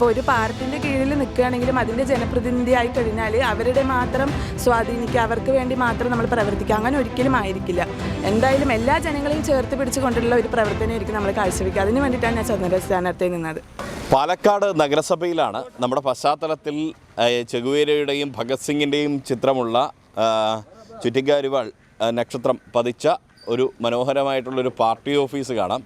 ഇപ്പോൾ ഒരു പാർട്ടിന്റെ കീഴിൽ നിൽക്കുകയാണെങ്കിലും അതിന്റെ ജനപ്രതിനിധിയായി കഴിഞ്ഞാൽ അവരുടെ മാത്രം സ്വാധീനിക്കുക അവർക്ക് വേണ്ടി മാത്രം നമ്മൾ പ്രവർത്തിക്കുക. അങ്ങനെ ഒരിക്കലും ആയിരിക്കില്ല. എന്തായാലും എല്ലാ ജനങ്ങളെയും ചേർത്ത് പിടിച്ചുകൊണ്ടുള്ള ഒരു പ്രവർത്തനമായിരിക്കും നമ്മൾ കാഴ്ചവെക്കുക. അതിന് വേണ്ടിയിട്ടാണ് ഞാൻ സ്വതന്ത്ര സ്ഥാനാർത്ഥി നിന്നത്. പാലക്കാട് നഗരസഭയിലാണ് നമ്മുടെ പശ്ചാത്തലത്തിൽ ചെഗുവേരയുടെയും ഭഗത് സിംഗിന്റെയും ചിത്രമുള്ള ചുറ്റിക്കാരിവാൾ നക്ഷത്രം പതിച്ച ഒരു മനോഹരമായിട്ടുള്ളൊരു പാർട്ടി ഓഫീസ് കാണാം.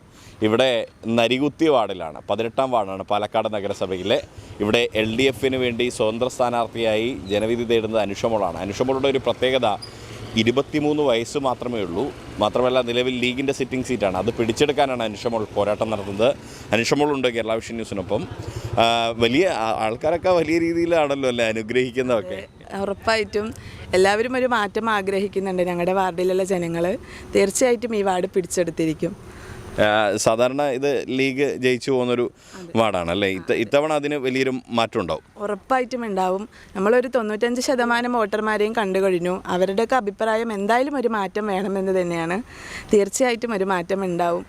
ഇവിടെ നരികുത്തി വാർഡിലാണ്. പതിനെട്ടാം വാർഡാണ് പാലക്കാട് നഗരസഭയിലെ. ഇവിടെ എൽ ഡി എഫിന് വേണ്ടി സ്വതന്ത്ര സ്ഥാനാർത്ഥിയായി ജനവിധി തേടുന്നത് അനുഷമോളാണ്. അനുഷമോളുടെ ഒരു പ്രത്യേകത ഇരുപത്തിമൂന്ന് വയസ്സ് മാത്രമേ ഉള്ളൂ. മാത്രമല്ല നിലവിൽ ലീഗിന്റെ സിറ്റിംഗ് സീറ്റാണ്. അത് പിടിച്ചെടുക്കാനാണ് അനുഷമോൾ പോരാട്ടം നടത്തുന്നത്. അനുഷമോളുണ്ട് കേരള വിഷൻ ന്യൂസിനൊപ്പം. വലിയ ആൾക്കാരൊക്കെ വലിയ രീതിയിലാണല്ലോ അല്ലേ അനുഗ്രഹിക്കുന്നതൊക്കെ? ഉറപ്പായിട്ടും. എല്ലാവരും ഒരു മാറ്റം ആഗ്രഹിക്കുന്നുണ്ട് ഞങ്ങളുടെ വാർഡിലുള്ള ജനങ്ങൾ തീർച്ചയായിട്ടും ഈ വാർഡ് പിടിച്ചെടുത്തിരിക്കും. സാധാരണ ഇത് ലീഗ് ജയിച്ചു പോകുന്നൊരു വാർഡാണ് അല്ലേ? ഇത്ത ഇത്തവണ അതിന് വലിയൊരു മാറ്റം ഉണ്ടാവും. ഉറപ്പായിട്ടും ഉണ്ടാവും. നമ്മളൊരു തൊണ്ണൂറ്റഞ്ച് ശതമാനം വോട്ടർമാരെയും കണ്ടു കഴിഞ്ഞു. അവരുടെയൊക്കെ അഭിപ്രായം എന്തായാലും ഒരു മാറ്റം വേണമെന്ന് തന്നെയാണ്. തീർച്ചയായിട്ടും ഒരു മാറ്റം ഉണ്ടാവും.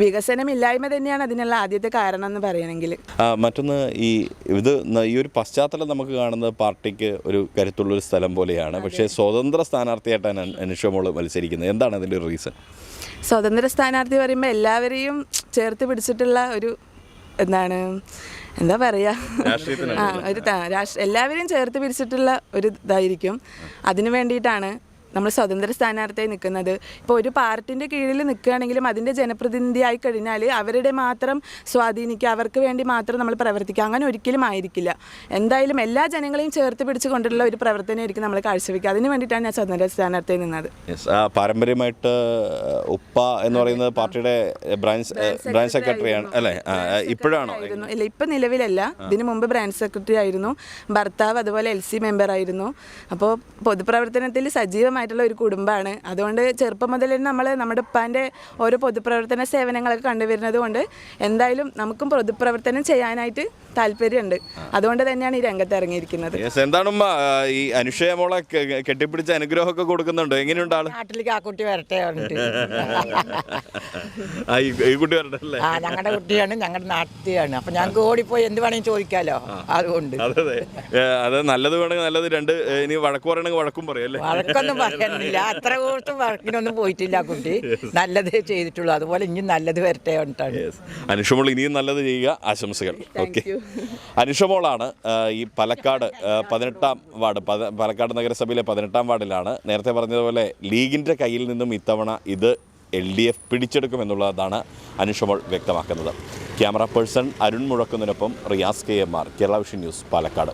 വികസനമില്ലായ്മ തന്നെയാണ് അതിനുള്ള ആദ്യത്തെ കാരണം എന്ന് പറയണമെങ്കിൽ മറ്റൊന്ന് ഈ ഇത് ഈ ഒരു പശ്ചാത്തലം നമുക്ക് കാണുന്നത് പാർട്ടിക്ക് ഒരു കരുത്തുള്ളൊരു സ്ഥലം പോലെയാണ്. പക്ഷേ സ്വതന്ത്ര സ്ഥാനാർത്ഥിയായിട്ടാണ് അനുഷമോൾ മത്സരിക്കുന്നത്. എന്താണ് അതിന്റെ ഒരു റീസൺ? സ്വതന്ത്ര സ്ഥാനാർത്ഥി പറയുമ്പോൾ എല്ലാവരെയും ചേർത്ത് പിടിച്ചിട്ടുള്ള ഒരു എന്താണ് എന്താ പറയുക ആ ഒരു എല്ലാവരെയും ചേർത്ത് പിടിച്ചിട്ടുള്ള ഒരു ഇതായിരിക്കും. അതിനു വേണ്ടിയിട്ടാണ് നമ്മൾ സ്വതന്ത്ര സ്ഥാനാർത്ഥിയായി നിൽക്കുന്നത്. ഇപ്പോൾ ഒരു പാർട്ടിന്റെ കീഴിൽ നിൽക്കുകയാണെങ്കിലും അതിന്റെ ജനപ്രതിനിധിയായി കഴിഞ്ഞാൽ അവരുടെ മാത്രം സ്വാധീനിക്കുക അവർക്ക് വേണ്ടി മാത്രം നമ്മൾ പ്രവർത്തിക്കുക അങ്ങനെ ഒരിക്കലും ആയിരിക്കില്ല. എന്തായാലും എല്ലാ ജനങ്ങളെയും ചേർത്ത് പിടിച്ചുകൊണ്ടുള്ള ഒരു പ്രവർത്തനമായിരിക്കും നമ്മൾ കാഴ്ചവെക്കുക. അതിന് വേണ്ടിയിട്ടാണ് ഞാൻ സ്വതന്ത്ര സ്ഥാനാർത്ഥി നിന്നത്. പാരമ്പര്യമായിട്ട് ഉപ്പ എന്ന് പറയുന്നത് പാർട്ടിയുടെ ബ്രാഞ്ച് ബ്രാഞ്ച് സെക്രട്ടറിയാണ് അല്ലേ? ഇപ്പോഴാണോ? ഇല്ല ഇപ്പം നിലവിലല്ല. ഇതിനു മുമ്പ് ബ്രാഞ്ച് സെക്രട്ടറി ആയിരുന്നു. ഭർത്താവ് അതുപോലെ എൽ സി മെമ്പർ ആയിരുന്നു. അപ്പോൾ പൊതുപ്രവർത്തനത്തിൽ സജീവമായിട്ടുള്ള ഒരു കുടുംബമാണ്. അതുകൊണ്ട് ചെറുപ്പം മുതൽ തന്നെ നമ്മൾ നമ്മുടെ ഉപ്പാന്റെ ഓരോ പൊതുപ്രവർത്തന സേവനങ്ങളൊക്കെ കണ്ടുവരുന്നത് കൊണ്ട് എന്തായാലും നമുക്കും പൊതുപ്രവർത്തനം ചെയ്യാനായിട്ട് താല്പര്യമുണ്ട്. അതുകൊണ്ട് തന്നെയാണ് ഈ രംഗത്ത് ഇറങ്ങിയിരിക്കുന്നത്. എന്താണ് ഈ അനുഷയ മോളെ കെട്ടിപ്പിടിച്ച അനുഗ്രഹമൊക്കെ കൊടുക്കുന്നുണ്ട്? എങ്ങനെയുണ്ട് ആൾ? നാട്ടിലേക്ക് ആ കുട്ടി വരട്ടെ ഈ കുട്ടി വരട്ടെ ആ ഞങ്ങളുടെ കുട്ടിയാണ് ഞങ്ങളുടെ നാട്ടിലാണ് അപ്പൊ ഞങ്ങൾക്ക് ഓടിപ്പോയി എന്ത് വേണമെങ്കിൽ ചോദിക്കാലോ? അതുകൊണ്ട്. അതെ അത്. നല്ലത് വേണമെങ്കിൽ നല്ലത് രണ്ട് ഇനി വഴക്ക് പറയണമെങ്കിൽ വഴക്കും പറയല്ലേ വഴക്കൊന്നും പറയുന്നില്ല അത്ര കൂട്ടും വർക്കിനൊന്നും പോയിട്ടില്ല കുട്ടി. നല്ലത് ചെയ്തിട്ടുള്ളൂ. അതുപോലെ ഇനി നല്ലത് വരട്ടെ പറഞ്ഞിട്ടാണ്. അനുഷമോൾ ഇനിയും നല്ലത് ചെയ്യുക. ആശംസകൾ. ഓക്കെ അനുഷമോളാണ് ഈ പാലക്കാട് പതിനെട്ടാം വാർഡ് പാലക്കാട് നഗരസഭയിലെ പതിനെട്ടാം വാർഡിലാണ്. നേരത്തെ പറഞ്ഞതുപോലെ ലീഗിന്റെ കയ്യിൽ നിന്നും ഇത്തവണ ഇത് എൽ ഡി എഫ് പിടിച്ചെടുക്കുമെന്നുള്ളതാണ് അനുഷമോൾ വ്യക്തമാക്കുന്നത്. Camera person Arun മുഴക്കുന്നതിനൊപ്പം Riyas K M R Kerala vision news Palakkad.